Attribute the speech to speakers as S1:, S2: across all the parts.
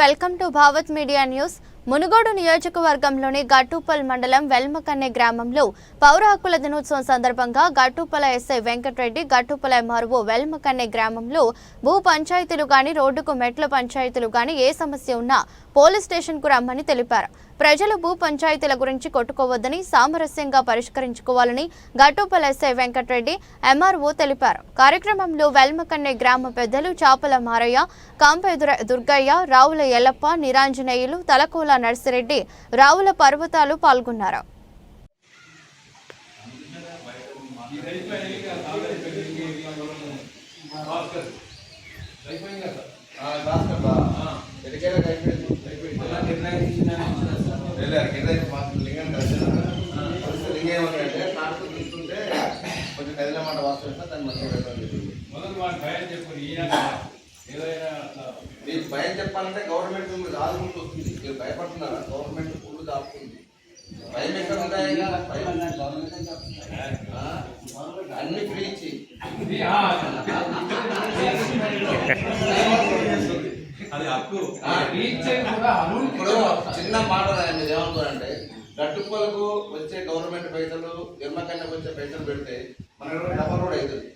S1: Welcome to Bhavat media news. Munugodu నియోజకవర్గంలోని గట్టుపల్ మండలం వెల్మకన్నె గ్రామంలో పౌర హక్కుల దినోత్సవం సందర్భంగా గట్టుపల ఎస్ఐ వెంకటరెడ్డి గట్టుపల ఎంఆర్ఓ వెల్మకన్నె గ్రామంలో భూ పంచాయతీలు గాని రోడ్డుకు మెట్ల పంచాయతీలు గాని ఏ సమస్య ఉన్నా పోలీస్ స్టేషన్కు రమ్మని తెలిపారు. ప్రజలు భూ పంచాయతీల గురించి కొట్టుకోవద్దని సామరస్యంగా పరిష్కరించుకోవాలని గట్టుపల్ ఎస్ఐ వెంకటరెడ్డి ఎంఆర్ఓ తెలిపారు. కార్యక్రమంలో వెల్మకన్నె గ్రామ పెద్దలు చాపల మారయ్య కాంపెదుర దుర్గయ్య రావుల ఎల్లప్ప నిరాంజనేయులు తలకోల నర్సిరెడ్డి రావుల పర్వతాలు పాల్గొన్నారు.
S2: వెళ్ళారు కింద లింగం దర్శనం లింగం ఏమంటే నాకు తీసుకుంటే కొంచెం కదిలే మాట వాస్తవం దాన్ని మంచిగా పెట్టడం జరిగింది
S3: మొదలు భయం ఏదైనా
S2: మీకు భయం చెప్పాలంటే గవర్నమెంట్ మిమ్మల్ని ఆదుకుంటూ వస్తుంది మీరు భయపడుతున్నారా గవర్నమెంట్ ఫుల్ దాపుతుంది భయం ఎక్కడ ఉంటాయి భయం అన్ని ఫ్రీ ఇచ్చి
S3: అది హక్కు. కూడా
S2: ఇప్పుడు చిన్న మాట మీరు ఏమనుకోరంటే గట్టుపలకు వచ్చే గవర్నమెంట్ పైసలు ఎర్మకన్నకు వచ్చే పైసలు పెడితే మన డబల్ రోడ్ అవుతుంది.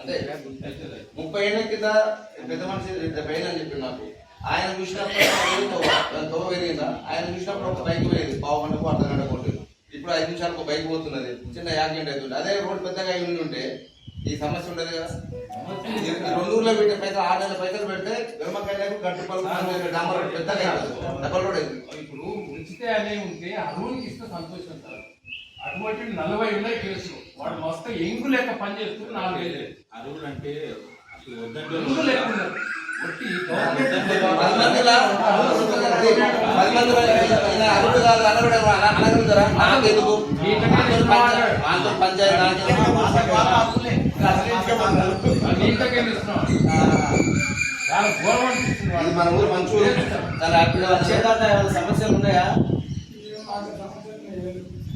S2: అంటే ముప్పై ఏళ్ళ కింద పెద్ద మనిషి పైన అని చెప్పి నాకు ఆయన చూసినప్పుడు తొవ పెరిగిందా? ఆయన చూసినప్పుడు ఒక బైక్ పోయేది. పావు గంటకు అర్ధ గంట కొట్టేది ఇప్పుడు ఐదు నిమిషాలకు ఒక బైక్ పోతున్నది. చిన్న యాక్సిడెంట్ అవుతుంది అదే రోడ్ పెద్దగా అయి ఉండి ఉంటే ఈ సమస్య ఉండదు కదా. రెండు ఊర్లో పెట్టే పైసలు ఆరు నెలల పైసలు పెడితే వెమ్మకాయలకు గట్టుపల్లి డామర్ రోడ్ పెద్దగా రోడ్ అవుతుంది
S3: ఇప్పుడు ఉంచితే అనే ఉంటే అరుణ్కి ఇస్తే సంతోషం సార్. అటువంటి నలభై ఉన్నాయి కేసులు వాడు మస్తు ఎంగు లెక్క పని చేస్తూ నాలుగైదు
S4: అరువులు అంటే అసలు వద్దంటే
S2: పంచాయతీ ఇది మన ఊరు మంచి
S5: సమస్యలు ఉన్నాయా?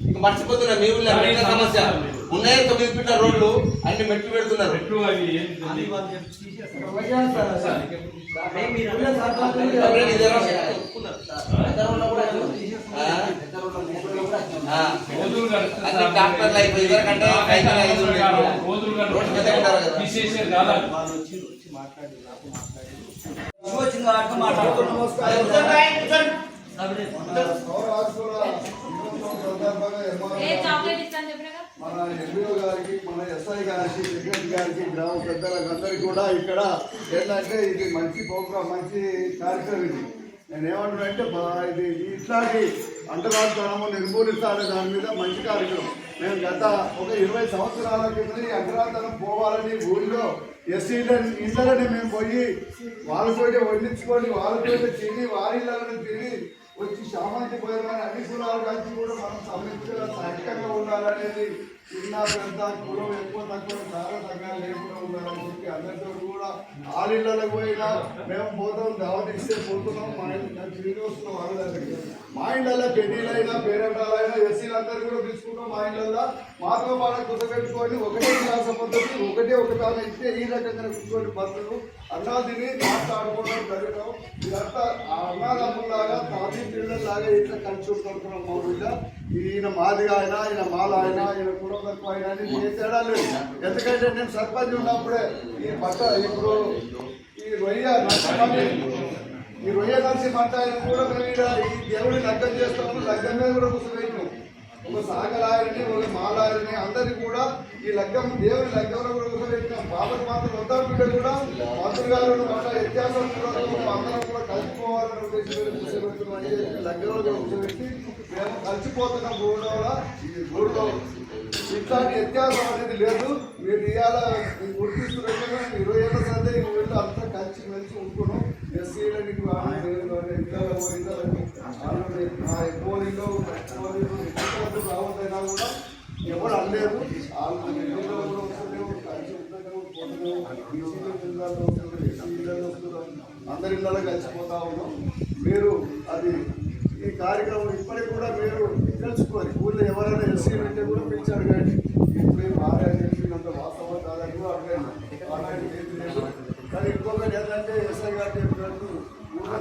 S2: ఇంక మర్చిపోతున్నా మీ ఊళ్ళో మెట్ల సమస్య? ఉన్నాయి తొమ్మిది ఫీట్ల రోడ్లు? అన్ని మెట్లు పెడుతున్నారు.
S3: ఎట్లు అవి ఏం
S2: ఎవరైనా ఇదేనా? ఆ? ఆ.
S3: రోజులు గడుస్తుంది
S2: అన్ని డాక్టర్లు అయిపోయి ఇదివరకంటే ఐదు రోడ్డు ఉంటారు కదా.
S6: మన ఎంపీఓ గారికి మన ఎస్ఐ గారికి సెక్రటరీ గారికి గ్రామ పెద్దలకు అందరికీ కూడా ఇక్కడ ఏంటంటే ఇది మంచి ప్రోగ్రామ్ మంచి కార్యక్రమం ఇది. నేను ఏమంటున్నానంటే అంటే ఇది ఇట్లాంటి అంటరానితనము నిర్మూలిస్తాను దాని మీద మంచి కార్యక్రమం. మేము గత ఒక ఇరవై సంవత్సరాల క్రితం ఈ అంటరానితనం పోవాలని ఊళ్ళో ఎస్సీల ఇళ్ళని మేము పోయి వాళ్ళతోటి వండించుకొని వాళ్ళతోటి తిని వారి ఇళ్ళని తిని వచ్చి సామాన్య పోయిన అన్ని కులాలు కలిసి కూడా మనం సమిష్టిగా సహకంగా ఉండాలనేది చిన్న పెద్ద కులం ఎక్కువ తక్కువ చాలా సంఘాలు లేకుండా ఉండాలని చెప్పి అందరితో కూడా ఆలిళ్ళకి పోయినా మేము పోతాం దావత్ ఇస్తే పోతున్నాం మా ఇంట్లో శ్రీనివాసులు వాళ్ళ మా ఇంట్లో పెళ్ళిలైనా పేరెంటాలైనా ఎస్సీలందరూ కూడా తీసుకుంటాం మా ఇంట్లో మాతో వాళ్ళని కుదపెట్టుకొని ఒకటే క్లాస పద్ధతి ఒకటే ఒక ఇస్తే ఈ రకంగా కూర్చొని పద్ధతులు అన్నా తిని మాట్లాడుకోవడం జరగడం ఇదంతా ఆ అన్నాదమ్ములాగా తాజీ పిల్లల్లాగా ఇట్లా కలిసి ఉంటున్నాం మా ఊళ్ళో ఈయన మాదిగా అయినా ఈయన మాల అయినా వరకు ఆయన తక్కువ ఏ లేదు. ఎందుకంటే నేను సర్పంచ్ ఉన్నప్పుడే ఈ పట్ట ఇప్పుడు ఈ రొయ్య ఈ రొయ్య నరసింహంట ఆయన కూడా మేము ఈ దేవుడిని లగ్గం చేస్తాము లగ్గం మీద కూడా కూర్చోబెట్టు ఒక సాగలాయని ఒక మాలాయని అందరికి కూడా ఈ లగ్గం దేవుని లగ్గంలో కూడా కూర్చోబెట్టినాం. బాబు మాత్రం వద్దాం బిడ్డ కూడా. మంత్రులు గారు అట్లా వ్యత్యాసం కూడా అందరం కూడా కలిసిపోవాలని ఉద్దేశం కూర్చోబెడుతున్నాం లగ్గంలో కూర్చోబెట్టి మేము కలిసిపోతున్నాం ఊళ్ళో ఈ ఊళ్ళో ఇట్లాంటి వ్యత్యాసం అనేది లేదు. మీరు ఇవాళ గుర్తిస్తున్నట్టుగా ఇరవై ఏళ్ళ సందే ఈ ఊళ్ళో అంతా కలిసి మెలిసి ఉంటున్నాం. ఎస్సీలని పోలీలో పోలీలు రావద్దైనా కూడా ఎవరు అనలేదు వాళ్ళు ఎన్నికల్లో కూడా వస్తలేవు కలిసి ఉంటున్నాము పోతున్నాము అందరి ఇళ్ళలో కలిసిపోతా ఉన్నాం. ఇచ్చాడు కానీ ఇప్పుడు మారాయణ వాస్తవం కాదని కూడా అడగలేదు కానీ ఇంకొకటి ఏంటంటే ఎస్ఐ గారు చెప్పినట్టు ఊళ్ళో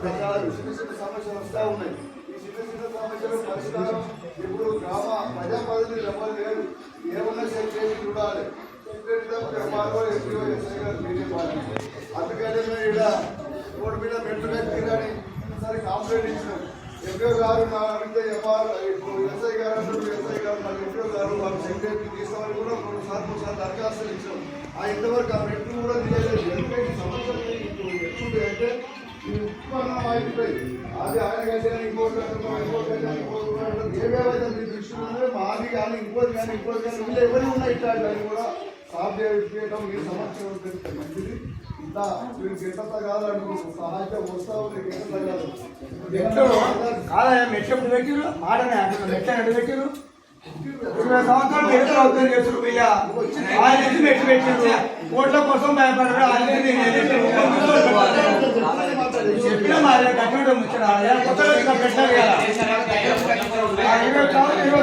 S6: సమస్యలు వస్తూ ఉన్నాయి ఈ చిన్న చిన్న సమస్యలు పరిష్కారం ఇప్పుడు గ్రామ ప్రజా పదవి లేదు ఏమన్నా సెట్ చేసి చూడాలి అందుకని మేము ఇక్కడ రోడ్డు మీద మెట్లు వ్యక్తి కానీ ఒకసారి కాంప్లైంట్ ఇచ్చినాం. ఎంపీ గారు నా గారు వాళ్ళు సెక్రటరీ తీసుకోవాలని కూడా ఒకసారి ఒకసారి దరఖాస్తులు ఇచ్చాం ఆ ఇంతవరకు ఆ మెట్లు కూడా తీయలేదు ఎందుకంటే సమస్యలు ఇప్పుడు ఎట్లుంది అంటే ఈ ఉత్పన్నం అయిపోయి అది ఆయన కంటే ఇంకోటి అంటున్నాం, ఇంకోటి కంటే ఇంకోటి అంటున్నాం. ఏవేవైతే మీరు దృష్టిలో మాది కానీ ఇంకోటి కానీ ఇంకోటి కానీ వీళ్ళు ఎవరు ఉన్నాయి ఇట్లాంటివన్నీ కూడా సాఫ్ చేయడం ఈ సమస్య పెడితే మంచిది? ఇంత మీరు గిట్టత కాదంటూ సహాయం వస్తావు ఉంది గిట్టత కాదు
S5: మెట్లు కాదా మెట్లు ఎప్పుడు పెట్టిరు మాటనే అంటున్నారు మెట్లు ఎప్పుడు పెట్టిరు ఇరవై సంవత్సరాలు మెట్లు అవుతుంది ఇక ఆయన ఎత్తి మెట్లు పెట్టిరు ఓట్ల కోసం భయపడరు చెప్పిన మరి కొత్తగా ఇంకా పెట్టారు కదా. ఇరవై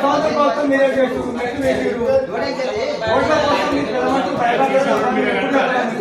S5: సంవత్సరాల కోసం మీరే చేస్తారు పెట్టిరు ఓట్ల కోసం మీరు భయపడరు